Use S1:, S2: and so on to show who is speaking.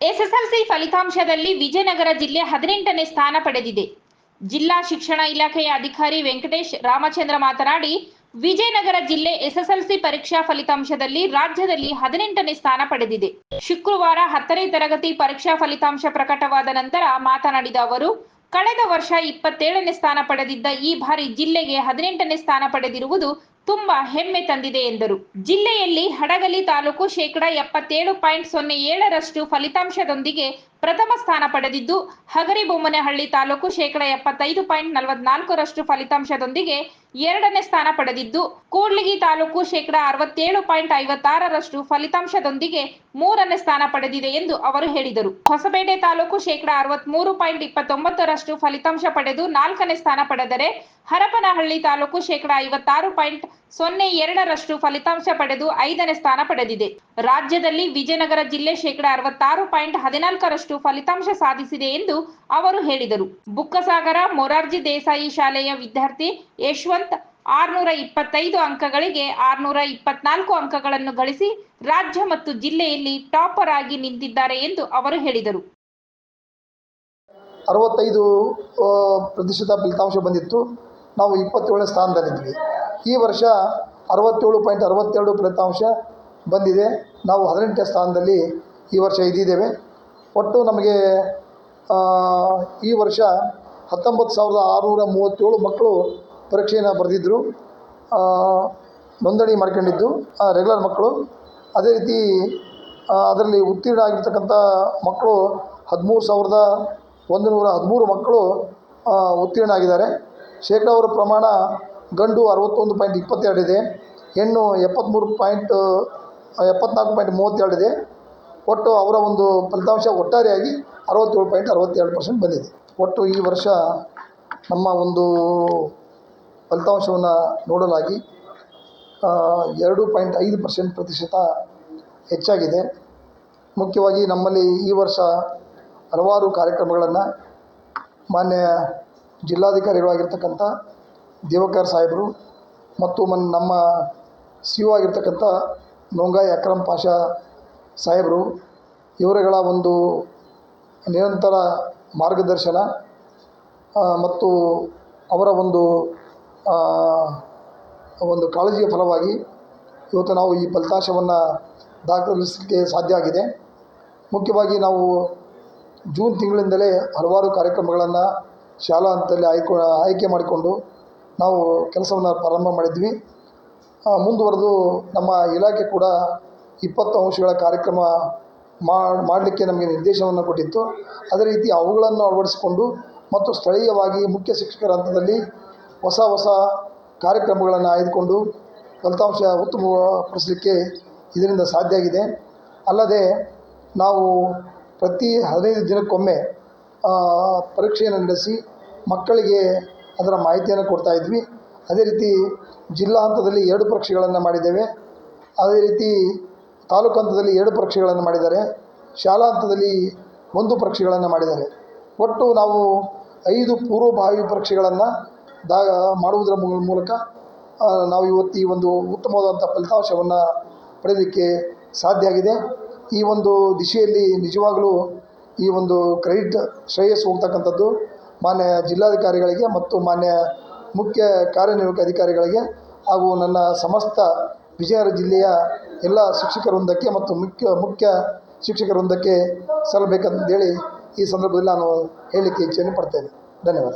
S1: SSLC ಫಲಿತಾಂಶದಲ್ಲಿ ವಿಜಯನಗರ ಜಿಲ್ಲೆ ಹದಿನೆಂಟನೇ ಸ್ಥಾನ ಪಡೆದಿದೆ. ಜಿಲ್ಲಾ ಶಿಕ್ಷಣ ಇಲಾಖೆಯ ಅಧಿಕಾರಿ ವೆಂಕಟೇಶ್ ರಾಮಚಂದ್ರ ಮಾತನಾಡಿ, ವಿಜಯನಗರ ಜಿಲ್ಲೆ ಎಸ್ಎಸ್ಎಲ್ಸಿ ಪರೀಕ್ಷಾ ಫಲಿತಾಂಶದಲ್ಲಿ ರಾಜ್ಯದಲ್ಲಿ ಹದಿನೆಂಟನೇ ಸ್ಥಾನ ಪಡೆದಿದೆ. ಶುಕ್ರವಾರ ಹತ್ತನೇ ತರಗತಿ ಪರೀಕ್ಷಾ ಫಲಿತಾಂಶ ಪ್ರಕಟವಾದ ನಂತರ ಮಾತನಾಡಿದ ಅವರು ಕಳೆದ ವರ್ಷ ಇಪ್ಪತ್ತೇಳನೇ ಸ್ಥಾನ ಪಡೆದಿದ್ದ ಈ ಬಾರಿ ಜಿಲ್ಲೆಗೆ ಹದಿನೆಂಟನೇ ಸ್ಥಾನ ಪಡೆದಿರುವುದು ತುಂಬಾ ಹೆಮ್ಮೆ ತಂದಿದೆ ಎಂದರು. ಜಿಲ್ಲೆಯಲ್ಲಿ ಹಡಗಲಿ ತಾಲೂಕು ಶೇಕಡಾ ಎಪ್ಪತ್ತೇಳು ಪಾಯಿಂಟ್ ಸೊನ್ನೆ ಏಳರಷ್ಟು ಫಲಿತಾಂಶದೊಂದಿಗೆ ಪ್ರಥಮ ಸ್ಥಾನ ಪಡೆದಿದ್ದು, ಹಗರಿಬೊಮ್ಮನಹಳ್ಳಿ ತಾಲೂಕು ಶೇಕಡಾ ಎಪ್ಪತ್ತೈದು ಪಾಯಿಂಟ್ ನಲವತ್ನಾಲ್ಕರಷ್ಟು ಫಲಿತಾಂಶದೊಂದಿಗೆ ಎರಡನೇ ಸ್ಥಾನ ಪಡೆದಿದ್ದು. ಕೂಡ್ಲಿಗಿ ತಾಲೂಕು ಶೇಕಡ ಅರವತ್ತೇಳು ಪಾಯಿಂಟ್ ಐವತ್ತಾರರಷ್ಟು ಫಲಿತಾಂಶದೊಂದಿಗೆ ಮೂರನೇ ಸ್ಥಾನ ಪಡೆದಿದೆ ಎಂದು ಅವರು ಹೇಳಿದರು. ಹೊಸಪೇಟೆ ತಾಲೂಕು ಶೇಕಡ ಅರವತ್ಮೂರು ಪಾಯಿಂಟ್ ಇಪ್ಪತ್ತೊಂಬತ್ತರಷ್ಟು ಫಲಿತಾಂಶ ಪಡೆದು ನಾಲ್ಕನೇ ಸ್ಥಾನ ಪಡೆದರೆ ಹರಪನಹಳ್ಳಿ ತಾಲೂಕು ಶೇಕಡ ಐವತ್ತಾರು ಪಾಯಿಂಟ್ ಸೊನ್ನೆ ಎರಡರಷ್ಟು ಫಲಿತಾಂಶ ಪಡೆದು ಐದನೇ ಸ್ಥಾನ ಪಡೆದಿದೆ. ರಾಜ್ಯದಲ್ಲಿ ವಿಜಯನಗರ ಜಿಲ್ಲೆ ಶೇಕಡ ಅರವತ್ತಾರು ಪಾಯಿಂಟ್ ಹದಿನಾಲ್ಕರಷ್ಟು ಫಲಿತಾಂಶ ಸಾಧಿಸಿದೆ ಎಂದು ಅವರು ಹೇಳಿದರು. ಬುಕ್ಕಸಾಗರ, ಮೊರಾರ್ಜಿ ದೇಸಾಯಿ ಶಾಲೆಯ ವಿದ್ಯಾರ್ಥಿ ಯಶವಂತ್ ಆರ್ನೂರ ಇಪ್ಪತ್ತೈದು ಅಂಕಗಳಿಗೆ ಆರ್ನೂರ ಇಪ್ಪತ್ನಾಲ್ಕು ಅಂಕಗಳನ್ನು ಗಳಿಸಿ ರಾಜ್ಯ ಮತ್ತು ಜಿಲ್ಲೆಯಲ್ಲಿ ಟಾಪರ್ ಆಗಿ ನಿಂತಿದ್ದಾರೆ ಎಂದು ಅವರು ಹೇಳಿದರು.
S2: ಅರವತ್ತೈದು ಪ್ರತಿಶತ ಫಲಿತಾಂಶ ಬಂದಿತ್ತು. ನಾವು ಇಪ್ಪತ್ತೇಳನೇ ಸ್ಥಾನದಲ್ಲಿದ್ವಿ. ಈ ವರ್ಷ ಅರವತ್ತೇಳು ಪಾಯಿಂಟ್ ಅರವತ್ತೆರಡು ಫಲಿತಾಂಶ ಬಂದಿದೆ. ನಾವು ಹದಿನೆಂಟನೇ ಸ್ಥಾನದಲ್ಲಿ ಈ ವರ್ಷ ಇದ್ದಿದ್ದೇವೆ. ಒಟ್ಟು ನಮಗೆ ಈ ವರ್ಷ ಹತ್ತೊಂಬತ್ತು ಸಾವಿರದ ಆರುನೂರ ಮೂವತ್ತೇಳು ಮಕ್ಕಳು ಪರೀಕ್ಷೆಯನ್ನು ಬರೆದಿದ್ದರು ನೋಂದಣಿ ಮಾಡ್ಕೊಂಡಿದ್ದು ರೆಗ್ಯುಲರ್ ಮಕ್ಕಳು. ಅದೇ ರೀತಿ ಅದರಲ್ಲಿ ಉತ್ತೀರ್ಣ ಆಗಿರ್ತಕ್ಕಂಥ ಮಕ್ಕಳು ಹದಿಮೂರು ಸಾವಿರದ ಒಂದು ನೂರ ಹದಿಮೂರು ಮಕ್ಕಳು ಉತ್ತೀರ್ಣ ಆಗಿದ್ದಾರೆ. ಶೇಕಡಾವಾರು ಪ್ರಮಾಣ ಗಂಡು ಅರವತ್ತೊಂದು ಪಾಯಿಂಟ್ ಇಪ್ಪತ್ತೆರಡಿದೆ ಹೆಣ್ಣು ಎಪ್ಪತ್ತ್ಮೂರು ಪಾಯಿಂಟ್, ಎಪ್ಪತ್ನಾಲ್ಕು ಪಾಯಿಂಟ್ ಮೂವತ್ತೆರಡಿದೆ ಒಟ್ಟು ಅವರ ಒಂದು ಫಲಿತಾಂಶ ಒಟ್ಟಾರೆಯಾಗಿ ಅರವತ್ತೇಳು ಪಾಯಿಂಟ್ ಅರವತ್ತೆರಡು ಪರ್ಸೆಂಟ್ ಬಂದಿದೆ. ಒಟ್ಟು ಈ ವರ್ಷ ನಮ್ಮ ಒಂದು ಫಲಿತಾಂಶವನ್ನು ನೋಡಲಾಗಿ ಎರಡು ಪಾಯಿಂಟ್ ಐದು ಪರ್ಸೆಂಟ್ ಪ್ರತಿಶತ ಹೆಚ್ಚಾಗಿದೆ. ಮುಖ್ಯವಾಗಿ ನಮ್ಮಲ್ಲಿ ಈ ವರ್ಷ ಹಲವಾರು ಕಾರ್ಯಕ್ರಮಗಳನ್ನು ಮಾನ್ಯ ಜಿಲ್ಲಾಧಿಕಾರಿಗಳಾಗಿರ್ತಕ್ಕಂಥ ದೇವಕರ್ ಸಾಹೇಬರು ಮತ್ತು ಮನ್, ನಮ್ಮ ಸಿ ಆಗಿರ್ತಕ್ಕಂಥ ನೊಂಗಾಯಿ ಅಕ್ರಮ್ ಪಾಷಾ ಸಾಹೇಬರು ಇವರುಗಳ ಒಂದು ನಿರಂತರ ಮಾರ್ಗದರ್ಶನ ಮತ್ತು ಅವರ ಒಂದು ಒಂದು ಕಾಳಜಿಯ ಫಲವಾಗಿ ಇವತ್ತು ನಾವು ಈ ಫಲಿತಾಂಶವನ್ನು ದಾಖಲಿಸಲಿಕ್ಕೆ ಸಾಧ್ಯ ಆಗಿದೆ. ಮುಖ್ಯವಾಗಿ ನಾವು ಜೂನ್ ತಿಂಗಳಿಂದಲೇ ಹಲವಾರು ಕಾರ್ಯಕ್ರಮಗಳನ್ನು ಶಾಲಾ ಹಂತದಲ್ಲಿ ಆಯ್ಕೆ ಆಯ್ಕೆ ಮಾಡಿಕೊಂಡು ನಾವು ಕೆಲಸವನ್ನು ಪ್ರಾರಂಭ ಮಾಡಿದ್ವಿ. ಮುಂದುವರೆದು ನಮ್ಮ ಇಲಾಖೆ ಕೂಡ ಇಪ್ಪತ್ತು ಅಂಶಗಳ ಕಾರ್ಯಕ್ರಮ ಮಾಡಲಿಕ್ಕೆ ನಮಗೆ ನಿರ್ದೇಶನವನ್ನು ಕೊಟ್ಟಿತ್ತು. ಅದೇ ರೀತಿ ಅವುಗಳನ್ನು ಅಳವಡಿಸಿಕೊಂಡು ಮತ್ತು ಸ್ಥಳೀಯವಾಗಿ ಮುಖ್ಯ ಶಿಕ್ಷಕರ ಹಂತದಲ್ಲಿ ಹೊಸ ಹೊಸ ಕಾರ್ಯಕ್ರಮಗಳನ್ನು ಆಯ್ದುಕೊಂಡು ಫಲಿತಾಂಶ ಉತ್ತಮಪಡಿಸಲಿಕ್ಕೆ ಇದರಿಂದ ಸಾಧ್ಯ ಆಗಿದೆ. ಅಲ್ಲದೆ ನಾವು ಪ್ರತಿ ಹದಿನೈದು ದಿನಕ್ಕೊಮ್ಮೆ ಪರೀಕ್ಷೆಯನ್ನು ನಡೆಸಿ ಮಕ್ಕಳಿಗೆ ಅದರ ಮಾಹಿತಿಯನ್ನು ಕೊಡ್ತಾ ಇದ್ವಿ. ಅದೇ ರೀತಿ ಜಿಲ್ಲಾ ಹಂತದಲ್ಲಿ ಎರಡು ಪರೀಕ್ಷೆಗಳನ್ನು ಮಾಡಿದ್ದೇವೆ. ಅದೇ ರೀತಿ ತಾಲೂಕು ಹಂತದಲ್ಲಿ ಎರಡು ಪರೀಕ್ಷೆಗಳನ್ನು ಮಾಡಿದ್ದಾರೆ. ಶಾಲಾ ಹಂತದಲ್ಲಿ ಒಂದು ಪರೀಕ್ಷೆಗಳನ್ನು ಮಾಡಿದ್ದಾರೆ. ಒಟ್ಟು ನಾವು ಐದು ಪೂರ್ವಭಾವಿ ಪರೀಕ್ಷೆಗಳನ್ನು ದಾ ಮಾಡುವುದರ ಮೂಲಕ ನಾವು ಇವತ್ತು ಈ ಒಂದು ಉತ್ತಮವಾದಂಥ ಫಲಿತಾಂಶವನ್ನು ಪಡೆಯಲಿಕ್ಕೆ ಸಾಧ್ಯ ಆಗಿದೆ. ಈ ಒಂದು ದಿಶೆಯಲ್ಲಿ ನಿಜವಾಗಲೂ ಈ ಒಂದು ಕ್ರೆಡಿಟ್ ಶ್ರೇಯಸ್ಸು ಹೋಗ್ತಕ್ಕಂಥದ್ದು ಮಾನ್ಯ ಜಿಲ್ಲಾಧಿಕಾರಿಗಳಿಗೆ ಮತ್ತು ಮಾನ್ಯ ಮುಖ್ಯ ಕಾರ್ಯನಿರ್ವಾಹಕ ಅಧಿಕಾರಿಗಳಿಗೆ ಹಾಗೂ ನನ್ನ ಸಮಸ್ತ ವಿಜಯನಗರ ಜಿಲ್ಲೆಯ ಎಲ್ಲ ಶಿಕ್ಷಕರೊಂದಕ್ಕೆ ಮತ್ತು ಮುಖ್ಯ ಮುಖ್ಯ ಶಿಕ್ಷಕರ ವೃಂದಕ್ಕೆ ಸಲ್ಲಬೇಕಂತೇಳಿ ಈ ಸಂದರ್ಭದಲ್ಲಿ ನಾನು ಹೇಳಲಿಕ್ಕೆ ಇಚ್ಛೆಯನ್ನು ಪಡ್ತೇನೆ. ಧನ್ಯವಾದ.